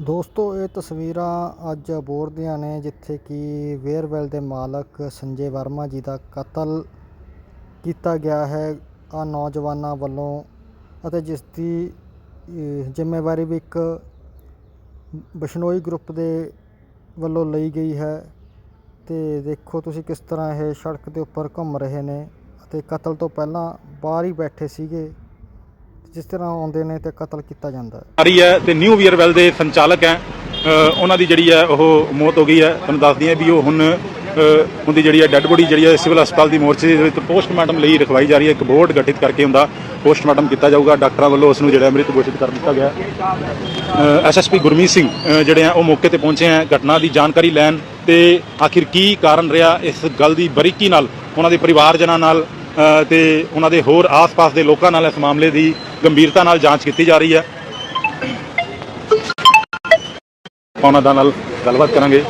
ਦੋਸਤੋ, ਇਹ ਤਸਵੀਰਾਂ ਅੱਜ ਅਬੋਹਰ ਦੀਆਂ ਨੇ, ਜਿੱਥੇ ਕਿ ਵੇਅਰਵੈਲ ਦੇ ਮਾਲਕ ਸੰਜੇ ਵਰਮਾ ਜੀ ਦਾ ਕਤਲ ਕੀਤਾ ਗਿਆ ਹੈ। ਆ ਨੌਜਵਾਨਾਂ ਵੱਲੋਂ ਅਤੇ ਜਿਸ ਦੀ ਜ਼ਿੰਮੇਵਾਰੀ ਵੀ ਇੱਕ ਬਿਸ਼ਨੋਈ ਗਰੁੱਪ ਦੇ ਵੱਲੋਂ ਲਈ ਗਈ ਹੈ। ਤੇ ਦੇਖੋ ਤੁਸੀਂ ਕਿਸ ਤਰ੍ਹਾਂ ਇਹ ਸੜਕ ਦੇ ਉੱਪਰ ਘੁੰਮ ਰਹੇ ਨੇ ਅਤੇ ਕਤਲ ਤੋਂ ਪਹਿਲਾਂ ਬਾਹਰ ਹੀ ਬੈਠੇ ਸੀਗੇ। ਜਿਸ ਤਰ੍ਹਾਂ ਆਉਂਦੇ ਨੇ ਤੇ ਕਤਲ ਕੀਤਾ ਜਾਂਦਾ ਹੈ। ਆ ਰਹੀ ਹੈ ਤੇ ਨਿਊ ਵੀਅਰਵੈਲ ਦੇ ਸੰਚਾਲਕ ਹੈ। ਅ, ਉਹਨਾਂ ਦੀ ਜਿਹੜੀ ਹੈ ਉਹ ਮੌਤ ਹੋ ਗਈ ਹੈ। ਤੁਹਾਨੂੰ ਦੱਸਦੀ ਹੈ ਵੀ ਉਹ ਹੁਣ ਅ, ਉਹਦੀ ਜਿਹੜੀ ਹੈ ਡੈੱਡ ਬੋਡੀ ਜਿਹੜੀ ਹੈ ਸਿਵਲ ਹਸਪਤਾਲ ਦੀ ਮੋਰਚੇ ਦੇ ਵਿੱਚ ਪੋਸਟਮਾਰਟਮ ਲਈ ਰਖਵਾਈ ਜਾ ਰਹੀ ਹੈ। ਇੱਕ ਬੋਰਡ ਗਠਿਤ ਕਰਕੇ ਉਹਦਾ ਪੋਸਟਮਾਰਟਮ ਕੀਤਾ ਜਾਊਗਾ। ਡਾਕਟਰਾਂ ਵੱਲੋਂ ਉਸ ਨੂੰ ਜਿਹੜਾ ਮ੍ਰਿਤ ਘੋਸ਼ਿਤ ਕਰ ਦਿੱਤਾ ਗਿਆ। ਐਸਐਸਪੀ ਗੁਰਮੀਤ ਸਿੰਘ ਅ, ਜਿਹੜੇ ਆ ਉਹ ਮੌਕੇ ਤੇ ਪਹੁੰਚੇ ਆ ਘਟਨਾ ਦੀ ਜਾਣਕਾਰੀ ਲੈਣ ਤੇ ਆਖਿਰ ਕੀ ਕਾਰਨ ਰਿਹਾ ਇਸ ਗੱਲ ਦੀ ਬਰੀਕੀ ਨਾਲ ਉਹਨਾਂ ਦੇ ਪਰਿਵਾਰਜਨਾਂ ਨਾਲ ਤੇ ਉਹਨਾਂ ਦੇ ਹੋਰ ਆਸ-ਪਾਸ ਦੇ ਲੋਕਾਂ ਨਾਲ ਇਸ ਮਾਮਲੇ ਦੀ ਗੰਭੀਰਤਾ ਨਾਲ ਜਾਂਚ ਕੀਤੀ ਜਾ ਰਹੀ ਹੈ। ਉਹਨਾਂ ਦਾ ਨਾਲ ਗੱਲਬਾਤ ਕਰਾਂਗੇ।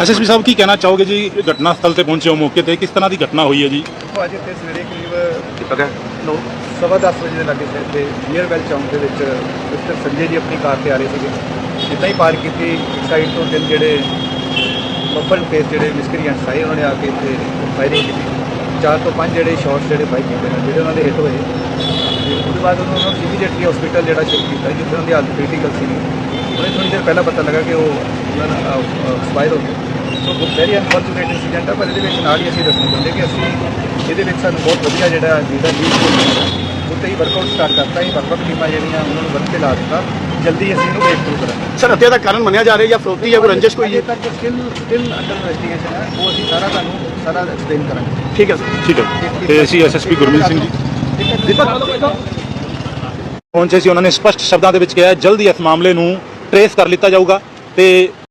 ਐਸਐਸਪੀ ਸਾਹਿਬ ਕੀ ਕਹਿਣਾ ਚਾਹੋਗੇ ਜੀ? ਘਟਨਾ ਸਥਲ ਤੇ ਪਹੁੰਚੇ ਹੋ ਮੌਕੇ ਤੇ ਕਿਸ ਤਰ੍ਹਾਂ ਦੀ ਘਟਨਾ ਹੋਈ ਹੈ ਜੀ? ਅੱਜ ਇੱਥੇ ਸਵੇਰੇ ਕਰੀਬ ਨੌ ਸਵਾ ਦਸ ਵਜੇ ਦੇ ਲਾਗੇ ਸ਼ਾਇਦ ਤੇ ਨੀਅਰਵੈਲ ਚੌਂਕ ਦੇ ਵਿੱਚ ਮਿਸਟਰ ਸੰਜੇ ਜੀ ਆਪਣੀ ਕਾਰ ਤੇ ਆ ਰਹੇ ਸੀਗੇ। ਜਿੱਦਾਂ ਹੀ ਪਾਰ ਕੀਤੀ ਸਾਈਡ ਤੋਂ ਤਿੰਨ ਜਿਹੜੇ ਮੱਬਲ ਫੇਸ ਜਿਹੜੇ ਮਿਸਕਰੀ ਐਂਟਸ ਆਏ ਉਹਨਾਂ ਨੇ ਆ ਕੇ ਇੱਥੇ ਫਾਇਰਿੰਗ ਕੀਤੀ। ਚਾਰ ਤੋਂ ਪੰਜ ਜਿਹੜੇ ਸ਼ਾਟਸ ਜਿਹੜੇ ਫਾਇਰ ਕੀਤੇ ਨੇ, ਜਿਹੜੇ ਉਹਨਾਂ ਦੇ ਹਿੱਟ ਹੋਏ। ਤੇ ਉਹਦੇ ਬਾਅਦ ਉਹਨਾਂ ਨੂੰ ਇਮੀਡੀਏਟਲੀ ਹਸਪੀਟਲ ਜਿਹੜਾ ਸ਼ਿਫਟ ਕੀਤਾ, ਜਿੱਥੇ ਉਹਨਾਂ ਦੀ ਹਾਲਤ ਕ੍ਰਿਟੀਕਲ ਸੀ ਉਹਨੇ ਥੋੜੀ ਦੇਰ ਪਹਿਲਾਂ ਪਤਾ ਲੱਗਾ ਕਿ ਉਹ ਉਹਨਾਂ ਦਾ ਐਕਸਪਾਇਰ ਹੋ ਗਿਆ। ਸੋ ਵੈਰੀ ਅਨਫੋਰਚੂਨੇਟ ਇਨਸੀਡੈਂਟ ਆ, ਪਰ ਇਹਦੇ ਵਿੱਚ ਨਾਲ ਹੀ ਅਸੀਂ ਦੱਸਣਾ ਚਾਹੁੰਦੇ ਕਿ ਅਸੀਂ, ਇਹਦੇ ਵਿੱਚ ਸਾਨੂੰ ਬਹੁਤ ਵਧੀਆ ਜਿਹੜਾ ਜਿਹੜਾ ਲੀਡ ਉੱਤੇ ਹੀ ਵਰਕਆਊਟ ਸਟਾਰਟ ਕਰਤਾ ਹੀ ਵਰਕਆਊਟ ਟੀਮਾਂ ਜਿਹੜੀਆਂ ਉਹਨਾਂ ਨੂੰ ਵਰਕ ਤੇ ਲਾ ਦਿੱਤਾ। ਜਲਦੀ ਅਸੀਂ ਇਹਨੂੰ ਬ੍ਰੇਕ ਥਰੂ ਕਰਾਂਗੇ। ਸਰ ਹੱਤਿਆ ਦਾ ਕਾਰਨ ਮੰਨਿਆ ਜਾ ਰਿਹਾ ਜਾਂ ਫਰੋਤੀ ਜਾਂ ਕੋਈ ਰੰਜਿਸ਼ ਕੋਈ ਅਜੇ ਤੱਕ ਸਕਿਲ ਸਕਿਲ ਅੰਡਰ ਇਨਵੈਸਟੀਗੇਸ਼ਨ ਹੈ। ਉਹ ਅਸੀਂ ਸਾਰਾ ਤੁਹਾਨੂੰ ਸਾਰਾ ਐਕਸਪਲੇਨ ਕਰਾਂਗੇ। ਠੀਕ ਹੈ ਸਰ। ਠੀਕ ਹੈ। ਤੇ ਅਸੀਂ ਐਸਐਸਪੀ ਗੁਰਮੀਤ ਸਿੰਘ ਜੀ। ਦੀਪਕ ਪਹੁੰਚੇ ਸੀ। ਉਹਨਾਂ ਨੇ ਸਪਸ਼ਟ ਸ਼ਬਦਾਂ ਦੇ ਵਿੱਚ ਕਿਹਾ ਹੈ, ਜਲਦੀ ਇਸ ਮਾਮਲੇ ਨੂੰ ਟਰੇਸ ਕਰ ਲਿੱਤਾ ਜਾਊਗਾ ਤੇ